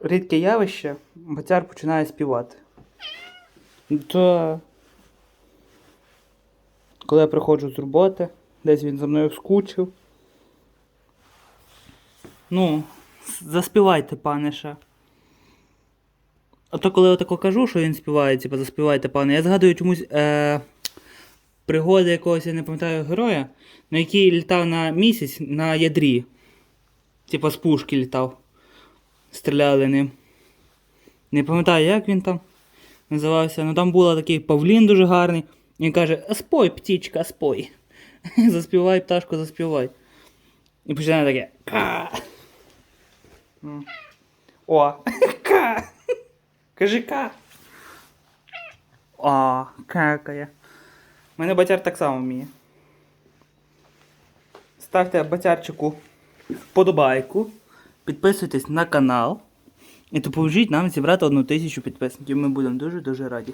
рідке явище, батяр починає співати. То... Коли я приходжу з роботи, десь він за мною скучив. Ну, заспівайте, паниша. А то коли я тако кажу, що він співає, типу, заспівайте, пане, я згадую чомусь е, пригоди якогось, я не пам'ятаю героя, на який літав на місяць на ядрі. Типа з пушки літав. Стріляли ним. Не пам'ятаю, як він там називався. Ну там був такий павлін дуже гарний. Він каже: спой, птічка, спой. заспівай, пташко, заспівай. І починає таке. Ка. О, ка. Кажи ка. О, какає. У мене батяр так само вміє. Ставте батярчику вподобайку, підписуйтесь на канал і допоможіть нам зібрати одну тисячу підписників. Ми будемо дуже-дуже раді.